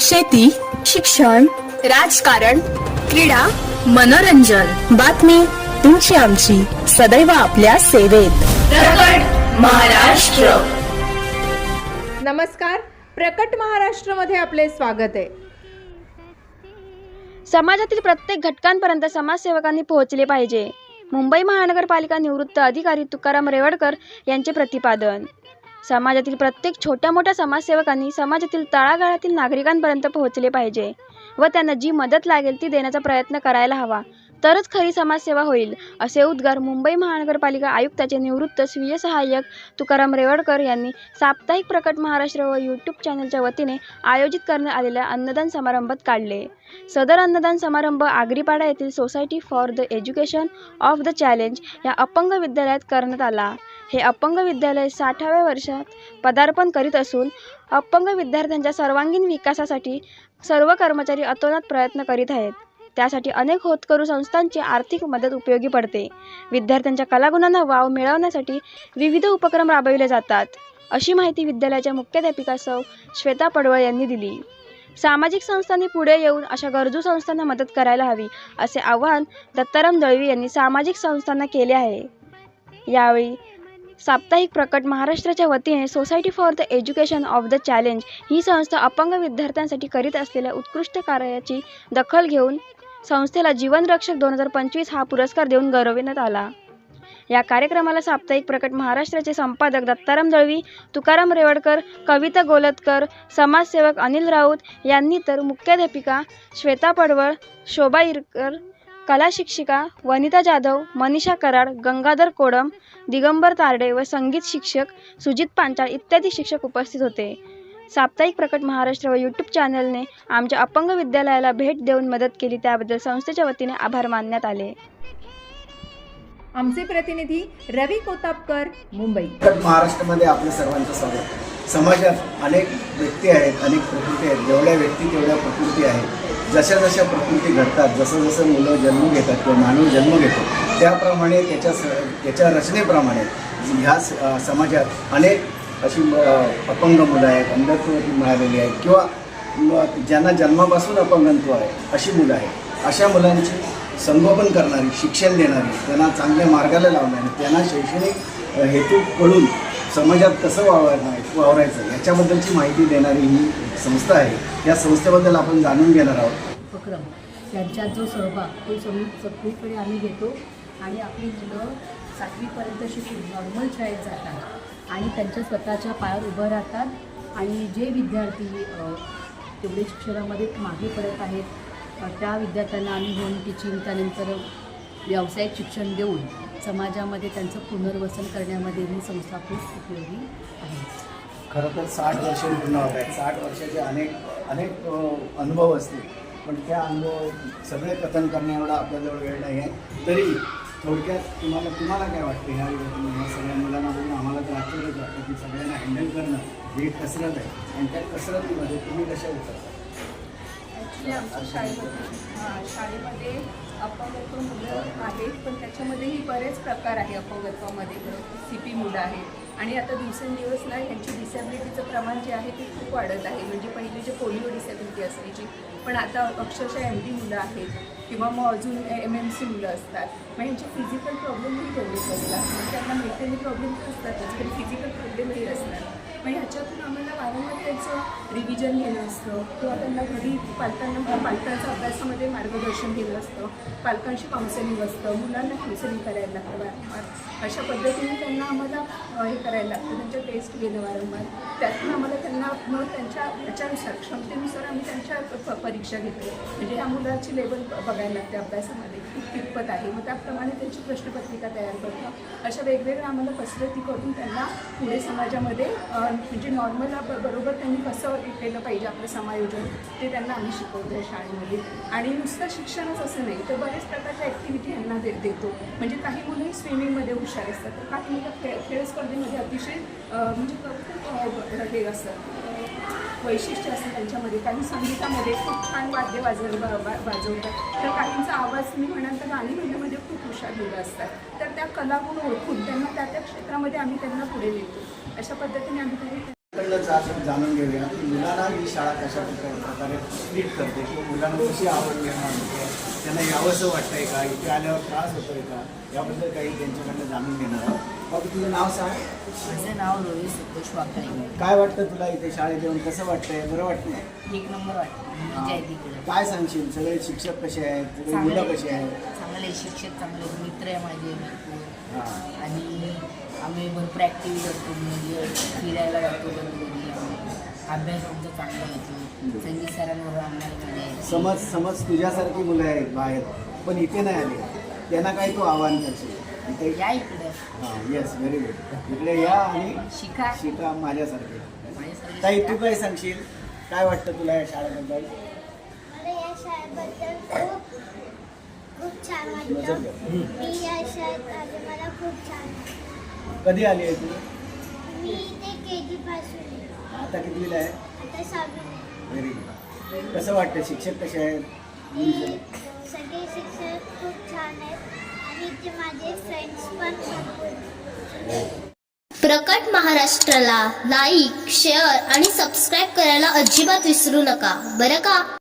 शेती शिक्षण राजकारण क्रीडा मनोरंजन. बातमी तुमची आमची. सदैव आपल्या सेवेत. प्रकट महाराष्ट्र. नमस्कार. प्रकट महाराष्ट्रमध्ये आपले स्वागत आहे. समाजातील प्रत्येक घटकांपर्यंत समाजसेवकांनी पोहोचले पाहिजे. मुंबई महानगरपालिका निवृत्त अधिकारी तुकाराम रेवडकर यांचे प्रतिपादन. समाजातील प्रत्येक छोट्या मोठ्या समाजसेवकांनी समाजातील तळागाळातील नागरिकांपर्यंत पोहोचले पाहिजे व त्यांना जी मदत लागेल ती देण्याचा प्रयत्न करायला हवा. तरच खरी समाजसेवा होईल असे उद्गार मुंबई महानगरपालिका आयुक्ताचे निवृत्त स्वीय सहाय्यक तुकाराम रेवडकर यांनी साप्ताहिक प्रकट महाराष्ट्र व यूट्यूब चॅनलच्या वतीने आयोजित करण्यात आलेल्या अन्नदान समारंभात काढले. सदर अन्नदान समारंभ आगरीपाडा येथील Society for the Education of the Challenge या अपंग विद्यालयात करण्यात आला. हे अपंग विद्यालय साठाव्या वर्षात पदार्पण करीत असून अपंग विद्यार्थ्यांच्या सर्वांगीण विकासासाठी सर्व कर्मचारी अतोनात प्रयत्न करीत आहेत. त्यासाठी अनेक होतकरू संस्थांची आर्थिक मदत उपयोगी पडते. विद्यार्थ्यांच्या कलागुणांना वाव मिळवण्यासाठी विविध उपक्रम राबविले जातात. अशी माहिती विद्यालयाच्या मुख्याध्यापिका सौ. श्वेता पडवळ यांनी दिली. सामाजिक संस्थांनी पुढे येऊन अशा गरजू संस्थांना मदत करायला हवी असे आवाहन दत्ताराम दळवी यांनी सामाजिक संस्थांना केले आहे. यावेळी साप्ताहिक प्रकट महाराष्ट्राच्या वतीने Society for the Education of the Challenge ही संस्था अपंग विद्यार्थ्यांसाठी करीत असलेल्या उत्कृष्ट कार्याची दखल घेऊन संस्थेला जीवनरक्षक दोन हजार पंचवीस हा पुरस्कार देऊन गौरविण्यात आला. या कार्यक्रमाला साप्ताहिक प्रकट महाराष्ट्राचे संपादक दत्ताराम दळवी तुकाराम रेवडकर कविता गोलतकर समाजसेवक अनिल राऊत यांनी तर मुख्याध्यापिका श्वेता पडवळ शोभा इरकर कला शिक्षिका वनिता जाधव मनीषा कराड गंगाधर कोडम दिगंबर तारडे व संगीत शिक्षक सुजित पांचाळ इत्यादी शिक्षक उपस्थित होते. साप्ताहिक प्रकट महाराष्ट्र व यूट्यूब चॅनलने आमच्या अपंग विद्यालयाला भेट देऊन मदत केली. त्याबद्दल संस्थेच्या वतीने आभार मानण्यात आले. आमचे प्रतिनिधी रवी कोतापकर मुंबई. महाराष्ट्रामध्ये आपलं सर्वांचं स्वागत. समाजात अनेक व्यक्ती आहेत अनेक प्रकृती आहेत. जेवढ्या व्यक्ती तेवढ्या प्रकृती आहेत. जशा जशा प्रकृती घडतात जसं जसं मुलं जन्म घेतात किंवा मानव जन्म घेतो त्याप्रमाणे त्याच्या स त्याच्या रचनेप्रमाणे ह्या समाजात अनेक अशी अपंग मुलं आहेत अंधत्व मिळालेली आहेत किंवा ज्यांना जन्मापासून अपंगत्व आहे अशी मुलं आहेत. अशा मुलांची संगोपन करणारी शिक्षण देणारी त्यांना चांगल्या मार्गाला लावणारी त्यांना शैक्षणिक हेतू कळून समाजात कसं वावरणार वावरायचं याच्याबद्दलची माहिती देणारी ही संस्था आहे. या संस्थेबद्दल आपण जाणून घेणार आहोत. उपक्रम. त्यांच्यात जो सहभाग तो सगळी सगळीकडे आम्ही घेतो आणि आपली मुलं सातवीपर्यंत शिकून नॉर्मल शाळेत जातात आणि त्यांच्या स्वतःच्या पायावर उभं राहतात. आणि जे विद्यार्थी तेवढे शिक्षणामध्ये मागे पडत आहेत त्या विद्यार्थ्यांना आम्ही होम टीचिंग त्यानंतर व्यावसायिक शिक्षण देऊन समाजामध्ये त्यांचं पुनर्वसन करण्यामध्ये ही संस्था खूप उपयोगी आहे. खरं तर साठ वर्ष पूर्ण होत आहेत. साठ वर्षाचे अनेक अनेक अनुभव असतील. पण त्या अनुभव सगळे कथन करण्या एवढा आपल्याजवळ वेळ नाही आहे. तरी थोडक्यात तुम्हाला तुम्हाला काय वाटतं? ह्या ह्या सगळ्या मुलांना बघून आम्हाला तर आश्चर्यच वाटतं की सगळ्यांना हँडल करणं ही कसरत आहे. आणि त्या कसरतीमध्ये तुम्ही कशा उतरता? ॲक्च्युली आमच्या शाळेमध्ये हां शाळेमध्ये अपंगत्व मुलं आहेत पण त्याच्यामध्येही बरेच प्रकार आहे अपंगत्वामध्ये. सी पी मुलं आहेत आणि आता दिवसेंदिवस ना यांची डिसॅबिलिटीचं प्रमाण जे आहे ते खूप वाढत आहे. म्हणजे पहिली जे पोलिओ डिसॅबिलिटी असायची पण आता अक्षरशः एम डी मुलं आहेत किंवा मग अजून एम एम सी मुलं असतात. मग यांचे फिजिकल प्रॉब्लेमही तेवढेच असतात. मग त्यांना मेंटली प्रॉब्लेम असतातच फिजिकल त्याच्यातून आम्हाला वारंवार त्यांचं रिव्हिजन घेणं असतं. किंवा त्यांना घरी पालकांना पालकांच्या अभ्यासामध्ये मार्गदर्शन घेणं असतं. पालकांशी काउन्सिलिंग असतं. मुलांना काउन्सिलिंग करायला लागतं वारंवार. अशा पद्धतीने त्यांना आम्हाला हे करायला लागतं. त्यांच्या टेस्ट घेणं वारंवार. त्यातून आम्हाला त्यांना मग त्यांच्या ह्याच्यानुसार क्षमतेनुसार आम्ही त्यांच्या परीक्षा घेतो. म्हणजे ह्या मुलाची लेवल बघायला लागते अभ्यासामध्ये. कितपत आहे. मग त्याप्रमाणे त्यांची प्रश्नपत्रिका तयार करतो. अशा वेगवेगळ्या आम्हाला कसरती करून त्यांना पुढे समाजामध्ये जे म्हणजे नॉर्मल बरोबर त्यांनी कसं केलं पाहिजे आपलं समायोजन ते त्यांना आम्ही शिकवतो आहे शाळेमध्ये. आणि नुसतं शिक्षणच असं नाही तर बरेच प्रकारच्या ॲक्टिव्हिटी यांना दे देतो. म्हणजे काही मुलंही स्विमिंगमध्ये हुशार असतात तर काही मुलं खेळ खेळ स्पर्धेमध्ये अतिशय म्हणजे खूप हे असतात. वैशिष्ट्य असतं त्यांच्यामध्ये. काही संगीतामध्ये खूप छान वाद्य वाज वा- वाजवतात. तर काहींचा आवाज मी म्हणाल तर गाणी म्हणण्यामध्ये खूप हुशार मुलं असतात. तर त्या कलागुण ओळखून त्यांना त्या त्या क्षेत्रामध्ये आम्ही त्यांना पुढे नेतो. अशा पद्धतीने आम्ही काही जाणून घेऊया की मुलांना ही शाळा कशा प्रकारे प्रकारे ट्रीट करते किंवा मुलांना कशी आवड निर्माण होते त्यांना यावंसं वाटतंय का? इथे आल्यावर त्रास होतोय का? याबद्दल काही त्यांच्याकडनं जाणून घेणार आहोत. तुझं नाव सांग. माझं नाव रोहित संतोष वाकडे काय वाटतं तुला इथे शाळेत येऊन? कसं वाटतंय? बरं वाटतंय? एक नंबर वाटतं काय सांगशील? सगळे शिक्षक कसे आहेत? सगळे मुलं कशी आहेत? चांगले शिक्षक चांगले मित्र आहे माझे. आणि आम्ही भरपूर ॲक्टिव्हिटी करतो म्हणजे फिरायला जातो कधी अभ्यास आमचा चांगला होतो. संगीत सरांवर आम्हाला येते समज समज तुझ्यासारखी मुलं आहेत बाहेर पण इथे नाही आली. त्यांना काय तू आव्हान करशील? इथे? या इकडं. हां येस व्हेरी गुड इकडे या आणि शिका. शिका माझ्यासारखे. ताई. तू काय सांगशील? काय वाटतं तुला या शाळेबद्दल? मला या शाळेबद्दल खूप खूप छान वाटतं मी या शाळेत आले मला खूप छान वाटतं. कधी आली आहे तू? मी इथे के जी पासून आहे. आता कितवीला आहे? आता सहावी व्हेरी गुड कसं वाटतं? शिक्षक कसे आहेत? हे सगळे शिक्षक खूप छान आहेत. आणि माझे फ्रेंड्स पण भरपूर आहेत. प्रकट महाराष्ट्राला लाईक शेअर आणि सबस्क्राईब करायला अजिबात विसरू नका. बरं का?